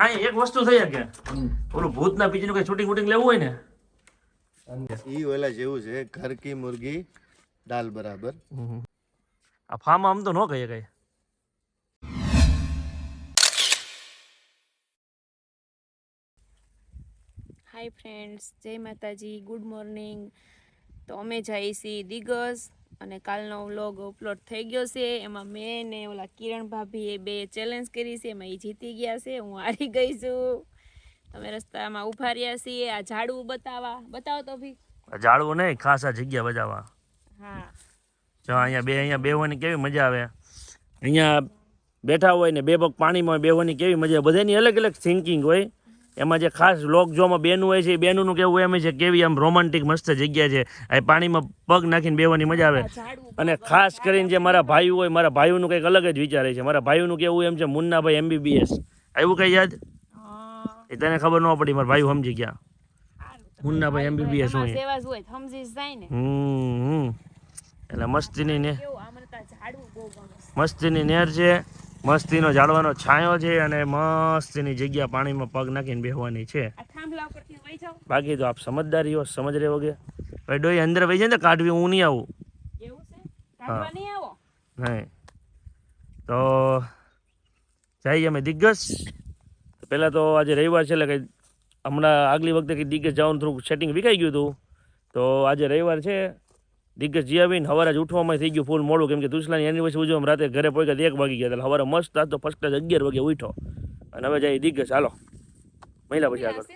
હા એક વસ્તુ થઈ શકે. ઓલું ભૂતના પિક્ચરનું કઈ શૂટિંગ વૂટિંગ લેવું હોય ને? ઈ ઓલા જેવું છે ઘર કી મુર્ગી દાલ બરાબર. આ ફાર્મ આમ તો ન કહીએ કઈ. હાય ફ્રેન્ડ્સ જય માતાજી ગુડ મોર્નિંગ તો અમે જઈએ છીએ દિગસ અને કાલનો વ્લોગ અપલોડ થઈ ગયો છે. એમાં મેં ને ઓલા કિરણ ભાભીએ બે ચેલેન્જ કરી છે. એમાં એ જીતી ગયા છે. હું હારી ગઈ છું. અમે રસ્તામાં ઊભા રહ્યા છીએ. આ ઝાડવું બતાવવા બતાવો તો ભી. ઝાડવું નહીં ખાસ આ જગ્યા બજાવવા હા. જો અહીંયા બે અહીંયા બેહવાની કેવી મજા આવે. અહીંયા બેઠા હોય ને બે પગ પાણીમાં બેહવાની કેવી મજા આવે. બધાની અલગ અલગ થિંકિંગ હોય. એમાં જે ખાસ લોક જોમાં બેનું હોય છે એ બેનુંનું કેવું એમ છે કેવી આમ રોમાન્ટિક મસ્ત જગ્યા છે. આ પાણીમાં પગ નાખીને બેહવાની મજા આવે. અને ખાસ કરીને જે મારા ભાઈઓ હોય મારા ભાઈઓનું કંઈક અલગ જ વિચારે છે. મારા ભાઈઓનું કેવું એમ છે મુન્નાભાઈ એમબીબીએસ આવ્યું કંઈ યાદ? એ તને ખબર ન પડી મારા ભાઈઓ સમજી ગયા. મુન્નાભાઈ એમબીબીએસ હોય. હમ એટલે મસ્તીની ને. મસ્તીની નેર છે. મસ્તીનો ઝાડવાનો છાંયો છે અને મસ્તીની જગ્યા પાણીમાં પગ નાખીને બેહવાની છે. બાકી તો આપ સમજદારી હો સમજ રહે વગે ભાઈ ડોઈ અંદર વહી જાય ને કાઢવી હું નહીં આવું. હા. નહીં તો જઈએ અમે દિગ્ગજ. પહેલાં તો આજે રવિવાર છે એટલે કંઈ હમણાં આગલી વખતે કંઈ દિગ્ગજ જવાનું થોડુંક સેટિંગ વિકાઈ ગયું હતું. તો આજે રવિવાર છે. દિગ્ગજ જીયાવીને હવારે જ ઉઠવામાં થઈ ગયું ફૂલ મોડું કેમ કે તુસલાની એનિવર્સરી ઉજવવામાં રાતે ઘરે પહોંચ્યા તો એક વાગી ગયા એટલે સવારે મસ્ત હતો તો ફર્સ્ટ ક્લાસ અગિયાર વાગે ઉઠો. અને હવે જઈએ દિગ્ગજ ચાલો મહિલા પછી આગળ.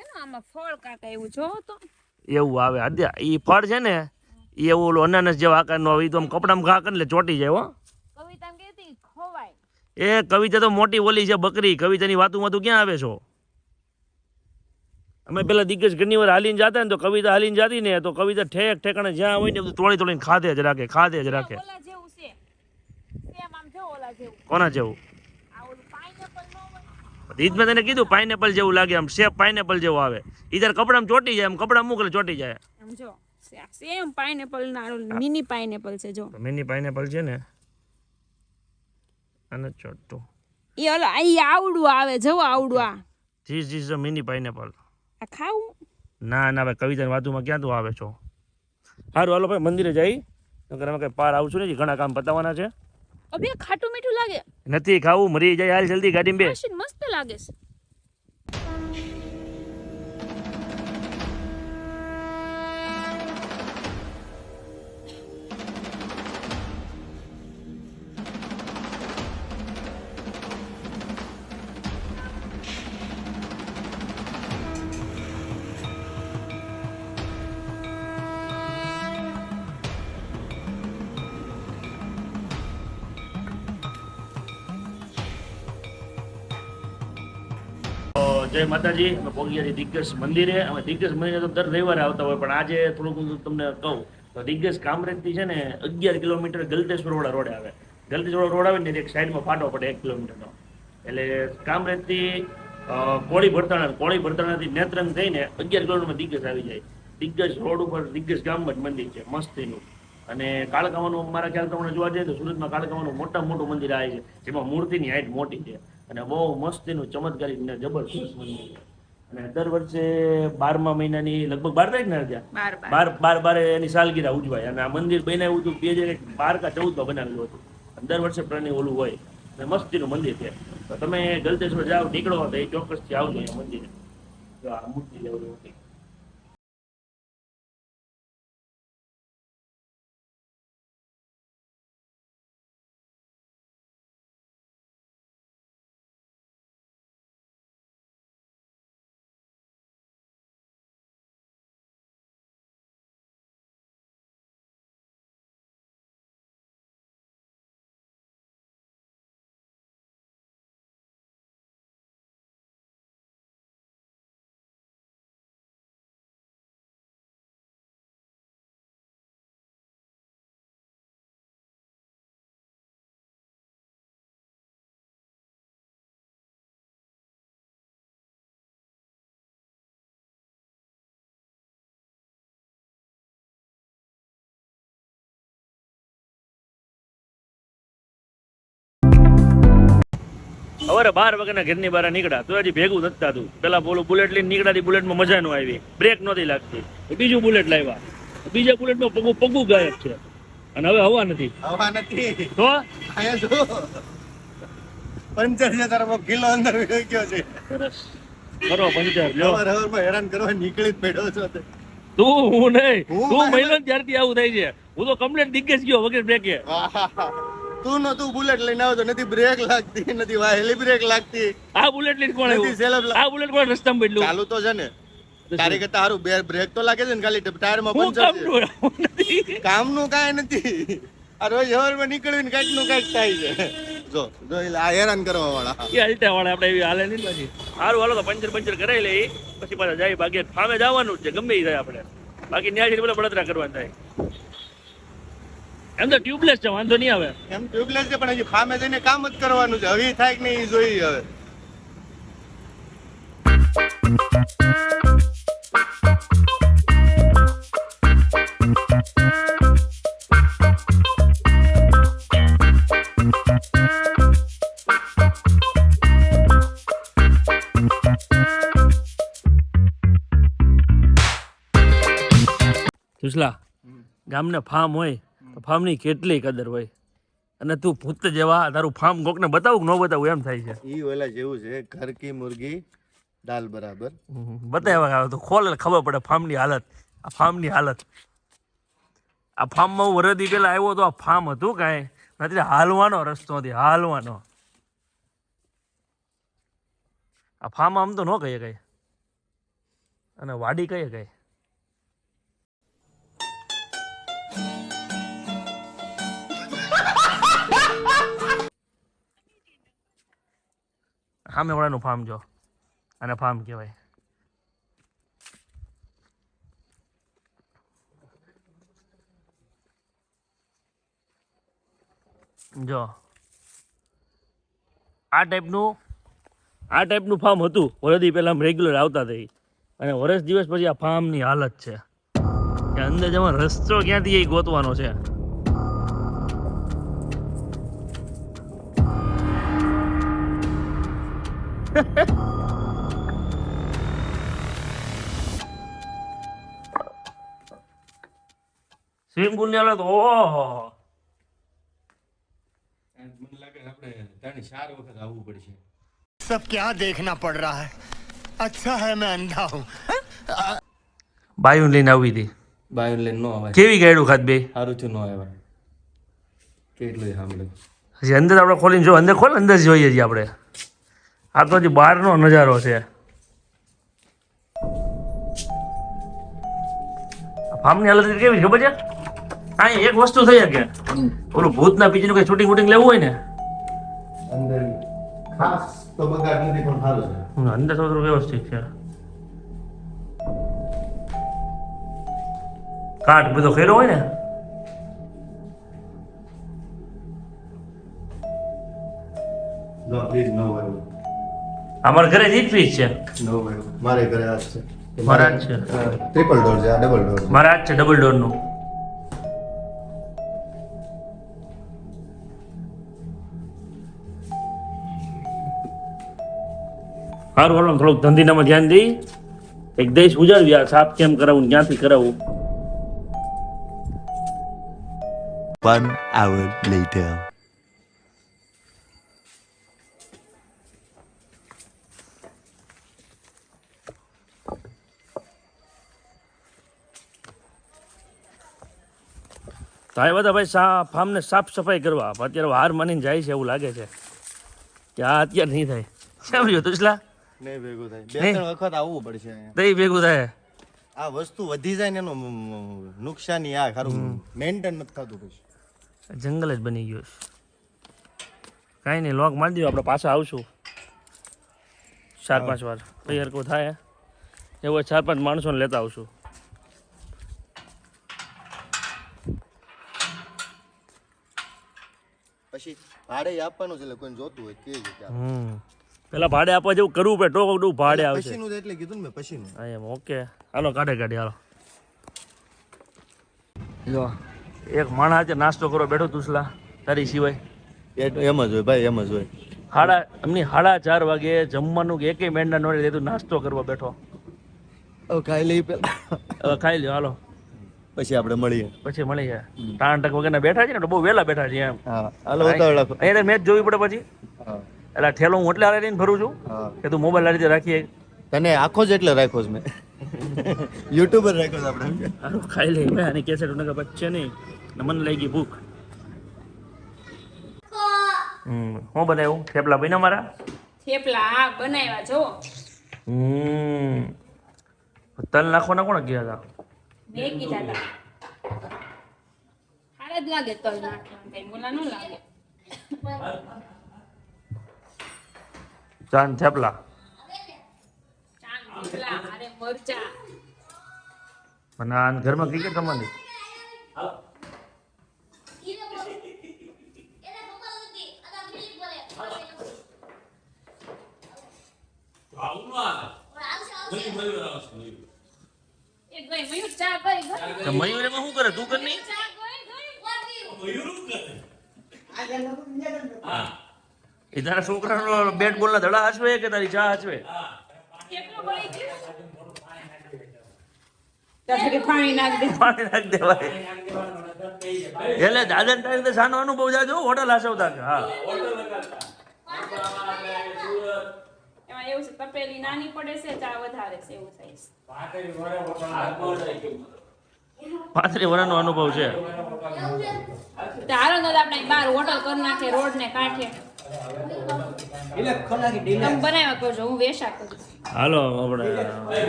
એવું આવે અદ્યા એ ફળ છે ને એ એવું ઓલું અનાનસ જેવા આકારનું આવે તો આમ કપડામાં ઘા કરીને ચોટી જાય હો. એ કવિતા તો મોટી ઓલી છે બકરી કવિતાની વાતું તું ક્યાં આવે છો? અમે પેલા દિગ્ગજ ઘણી વાર હાલીને જતા ને તો કવિતા હાલીને જતી ને તો કવિતા ઠેક ઠેકાણે જ્યાં હોય ને બધું તોડી તોડીને ખાધે જ રાખે ખાધે જ રાખે. જો કોના જેવું? ઈદ મેં તને કીધું પાઇનેપલ જેવું લાગે આમ સેફ પાઇનેપલ જેવું આવે. ઈ તારે કપડામાં ચોટી જાય આમ કપડા મૂકલે ચોટી જાય. સેમ પાઇનેપલ ના મિની પાઇનેપલ છે જો. મિની પાઇનેપલ છે ને અને ચોટતું એ ઓલા આ આવડું આવે જો આવડું આ. ધીસ ધીસ મિની પાઇનેપલ આ ખાવું? ના ના ભાઈ કવિતાની વાતુમાં ક્યાં તું આવે છો? સારું હાલો ભાઈ મંદિરે જઈ. નકર અમે કઈ પાર આવશું નહીં ઘણા કામ પતાવવાના છે. અબે ખાટું મીઠું લાગે. નથી ખાવું મરી જાય હાલ જલ્દી ગાડીમાં બે. મસ્ત લાગે છે. જય માતાજી. અમે પહોંચી દિગ્ગજ મંદિરે. અમે દિગ્ગજ મંદિરે તો દર રવિવારે આવતા હોય, પણ આજે થોડુંક હું તમને કહું, તો દિગ્ગજ કામરેજથી છે ને અગિયાર કિલોમીટર ગલતેશ્વર વાળા રોડે આવે. ગલતેશ્વર રોડ આવે ને એક સાઈડમાં ફાટો પડે એક કિલોમીટરનો. એટલે કામરેજથી કોળી ભરતાણા કોળી ભરતાણાથી નેત્રંગ થઈને અગિયાર કિલોમીટરમાં દિગ્ગજ આવી જાય. દિગ્ગજ રોડ ઉપર દિગ્ગજ ગામમાં જ મંદિર છે, મસ્તીનું. અને કાળકાવાનું, મારા ખ્યાલ પ્રમાણે જોવા જઈએ તો સુરતમાં કાળકાવાનું મોટા મોટું મંદિર આવે છે, જેમાં મૂર્તિની હાઈટ મોટી છે. અને બહુ મસ્તીનું ચમત્કારી ને જબરદસ્ત મંદિર અને દર વર્ષે બારમા મહિનાની લગભગ બાર તારીખ ને ત્યાં? બાર બાર. બાર એની સાલગીરા ઉજવાય. અને આ મંદિર બનાવ્યું હતું બે હજાર બાર કા ચૌદમાં બનાવેલું હતું. અને દર વર્ષે પ્રાણી ઓલું હોય. અને મસ્તીનું મંદિર છે. તો તમે ગલતેશ્વર જાઓ નીકળો તો એ ચોક્કસથી આવજો અહીંયા મંદિરે. જો આ મૂર્તિ લેવડી સવારે બાર વાગ્યાના ઘરની બહાર નીકળ્યા તો હજી ભેગું નથી થતું. પેલા બોલું બુલેટ લઈને નીકળ્યાથી બુલેટમાં મજા ન આવી. બ્રેક નહોતી લાગતી. બીજું બુલેટ લાવ્યા. બીજા બુલેટમાં પગું પગું ગાયબ છે. અને હવે હવા નથી. હવા નથી. તો? પંચર છે તારો કિલો અંદર ગયો છે. સરસ. કરો પંચર હવારમાં હેરાન કરવા નીકળી જ પડ્યો છો તું હું નહીં. તું મહિલા ત્યારથી આવું થાય છે. હું તો કમ્પ્લેટ દિગ્ગજ ગયો વગર બ્રેકે. તું નતું બુલેટ લઈને આવતો નથી બ્રેક લાગતી નથી વાહેલી બ્રેક લાગતી. આ બુલેટ લઈને કોણ નથી સેલબ આ બુલેટ કોણ રસ્તામાં બદલ્યું ચાલુ તો છે ને. તારી કરતા સારું બે બ્રેક તો લાગે છે ને ખાલી ટાયરમાં પંચર કામનું નથી. કામનું કાંઈ નથી. આ રોજ હવારમાં નીકળવીને કાંઈકનું કાંઈક થાય છે. જો જો એટલે આ હેરાન કરવા વાળા. એ હલતા વાળા આપણે એવી હાલે નહીં પછી. સારું હાલો તો પંચર પંચર કરાવી લઈ. પછી પાછા જાય બાગે ફામે જવાનું છે ગમે એ જાય આપણે. બાકી ન્યાય જઈને બધા બળતરા કરવાના થાય. એમ તો ટ્યુબલેસ છે વાંધો નહીં આવે. એમ ટ્યુબલેસ છે પણ હજી ફામે જઈને કામ જ કરવાનું છે. હવે થાય કે નહીં જોઈએ હવે. સુશલા ગામને ફાર્મ હોય ફાર્મની કેટલી કદર હોય? અને તું ભૂત જેવા તારું ફાર્મ કોકને બતાવું કે ન બતાવું એમ થાય છે? ઈ ઓલા જેવું છે ઘર કી મુર્ગી દાલ બરાબર. બતાવ્યા આવે તો ખોલે ખબર પડે ફાર્મની હાલત. આ ફાર્મની હાલત. આ ફાર્મમાં હું વરદી પેલા આવ્યો તો આ ફાર્મ હતું કાંઈ? નથી હાલવાનો રસ્તો નથી હાલવાનો. આ ફાર્મ આમ તો ન કહીએ કઈ. અને વાડી કહીએ કઈ? સામે વાળાનું ફાર્મ જો. અને ફાર્મ કહેવાય. જો. આ ટાઈપનું આ ટાઈપનું ફાર્મ હતું. વરદી પહેલાં રેગ્યુલર આવતા થઈ. અને વર્ષ દિવસ પછી આ ફાર્મની હાલત છે. કે અંદર જવાનો રસ્તો ક્યાંથી એ ગોતવાનો છે? સ્વિમિંગ પુલની તો સબ ક્યાં દેખના પડ રહા હૈ અચ્છા હે મેં અંધા હું બાયું લઈને આવી હતી. બાયું લઈને નો આવે કેવી ગાડું ખાત બે? સારું થયું નો આવે કેટલું સાંભળ્યું. હજી અંદર આપણે ખોલીને જો અંદર ખોલ અંદર જોઈએ છીએ આપણે. આ તો જે બહારનો નજારો છે. ફાર્મની હાલત કેવી છે ખબર છે? અહીં એક વસ્તુ થઈ શકે. ઓલું ભૂતના પીચનું કઈ શૂટિંગ વૂટિંગ લેવું હોય ને? અંદર ખાસ તો બગાડ નથી પણ સારું છે. અંદર થોડું વ્યવસ્થિત છે. કાટ બધો ખેરો હોય ને? પ્લીઝ નો આવ્યું અમારા ઘરે જ ફ્રીજ છે. નો મારે ઘરે આ છે. મારા જ છે? ટ્રિપલ ડોર છે આ ડબલ ડોર છે. મારા જ છે ડબલ ડોરનું સારું હાલો થોડુંક ધંધીનામાં ધ્યાન દઈ. એક દેશ ઉજાડવી આ સાફ કેમ કરાવવું ક્યાંથી કરાવવું One hour later. તો આ બધા ભાઈ સા ફાર્મને સાફ સફાઈ કરવા. અત્યારે હાર માનીને જાય છે એવું લાગે છે. કે આ અત્યારે નહીં થાય. કેમ જો તુસલા નહીં ભેગું થાય. બે ત્રણ વખત આવવું પડશે દઈ ભેગું થાય? આ વસ્તુ વધી જાય ને એનું નુકસાની આ ખરું. મેન્ટેન નથી થતું પછી જંગલ જ બની ગયું છે. કાંઈ નહીં લોક મારી દીધું. આપણે પાછા આવશું. ચાર પાંચ વાર. તૈયાર કોઈ થાય એવું ચાર પાંચ માણસોને લેતા આવશું પછી ભાડે આપવાનું છે એટલે કોઈને જોતું હોય કે છે હમ. પેલા ભાડે આપવા જેવું કરવું પડે ટોક ટુક ભાડે આવશે. પછીનું એટલે કીધું ને મેં પછીનું. હા એમ ઓકે. હાલો કાઢે કાઢે હાલો. જો એક માણસ છે નાસ્તો કરો બેઠો તુસલા તારી સિવાય. એમ જ હોય ભાઈ એમ જ હોય. સાડા એમની સાડા ચાર વાગે જમવાનું કે એકેય મેંડા નોડે દેતું નાસ્તો કરવા બેઠો. ખાઈ લઈ પેલા ખાઈ લ્યો હાલો. પછી આપણે મળીએ. પછી મળી જાય ટાણ ટક વગરના બેઠા છે ને બહુ વહેલા બેઠા છે એમ. હાલો ઉતાવળ રાખો. અહીંયા મેચ જોવી પડે પછી. એટલે ઠેલો હું એટલે હારે લઈને ભરું છું કે તું મોબાઈલ આ રીતે રાખીએ. તને આખો જ એટલે રાખ્યો છે મેં. યુટ્યુબર રાખ્યો છે આપણે. ખાઈ લઈ મેં આની કેસેટ નગર બચ્ચે છે નહીં. ને મને લઈ ગઈ ભૂખ. હમ હું બનાવ્યું? થેપલા બન્યા મારા? થેપલા બનાવ્યા જો હમ. તલ નાખવાના કોણ ગયા હતા? મેં કીધા હતા હારે જ લાગે તલ નાખવાનું ન લાગે. ચાન થેપલા. ચાંદ થેપલા હારે મરચા. પણ આ ઘરમાં ક્રિકેટ રમવાની? તો મયુર એમાં શું કરે? તું કર નહીં? ચા ગઈ ગઈ એ તારા છોકરાનો બેટ બોલના ધડા હાચવે કે તારી ચા દેવાય. એટલે દાદા તારી રીતે સાનો અનુભવ જાજો હોટલ હસવતા હા. એમાં એવું છે તપેલી નાની પડે છે ચા વધારે છે એવું થાય છે. પાંત્રી વર્ષનો અનુભવ છે. હાલો તો આપણે બાર હોટલ કરી નાખે રોડ ને કાંઠે. તમે હું વેશા હાલો આપણે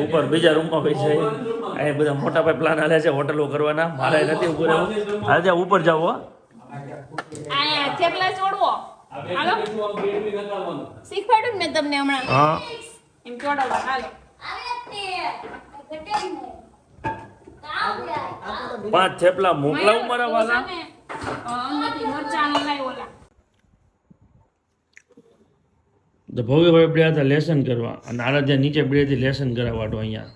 ઉપર બીજા રૂમમાં ભાઈ છે. અહીં બધા મોટા ભાઈ પ્લાન હાલે છે હોટલો કરવાના. મારે નથી ઉપર રહેવું. ઉપર જાવ હો. આયા થેપલા ચોડવો હાલો. શીખવાડ્યું મેં તમને હમણાં. હા. એમ ચોડવવા હાલો. પાંચ થેપલા મોકલાવું મારા વાલા. ભવ્ય ભાઈ બેઠા હતા લેસન કરવા. અને આરાધ્યા નીચે બેઠી લેસન કરાવવાટો અહીંયા.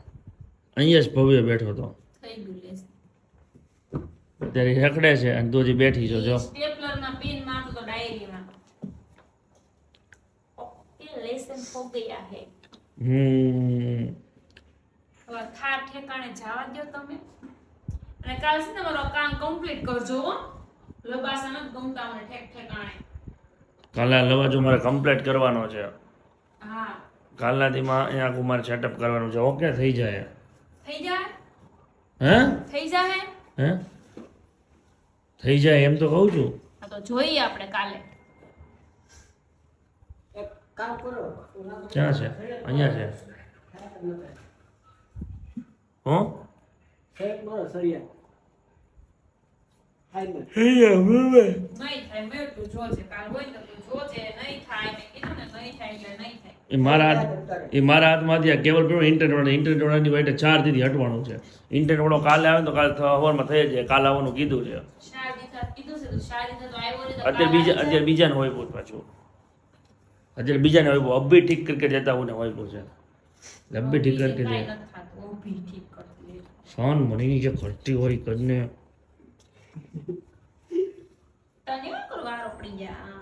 અહીંયા જ ભવ્ય બેઠો હતો. અત્યારે હેકડે છે અને તો બેઠી છો જો. પિન ડાયરીમાં ઓકે લેસન गया है હમ. હવે થાર ઠેકાણે જવા દો તમે. અને કાલ છે ને મારો કામ કમ્પ્લીટ કરજો હો. લબાસા નથી ગમતા મને ઠેક ઠેકાણે. કાલે લવાજો મારે કમ્પ્લીટ કરવાનો છે. હા. કાલના દીમાં અહીંયા કુમાર મારે સેટઅપ કરવાનું છે. ઓકે થઈ જાય. થઈ જાય? હે? થઈ જાય? હે? થઈ જાય એમ તો કહું છું. તો જોઈએ આપણે કાલે. ક્યાં છે? અહીંયા છે? હું? નહીં થાય મેં તું જોજે કાલ હોય ને તો તું જોજે નહીં થાય મેં કીધું ને નહીં થાય એટલે નહીં થાય. એ મારા એ મારા હાથમાંથી આ કેવલ પેલો ઇન્ટરનેટ વાળો ઇન્ટરનેટ વાળાની વાઈટે ચાર દીધી હટવાનું છે. ઇન્ટરનેટ વાળો કાલે આવે ને તો કાલે સવારમાં થઈ જાય. કાલે આવવાનું કીધું છે. અત્યારે બીજા અત્યારે બીજાને હોય પૂછ પાછું. અત્યારે બીજાને હોય અબ્બી ઠીક ક્રિકેટ જતા હું ને હોય પૂછે અભી અબ્બી ઠીક ક્રિકેટ. સોન મની જે કરતી હોય કરીને તને કરવા પડી ગયા?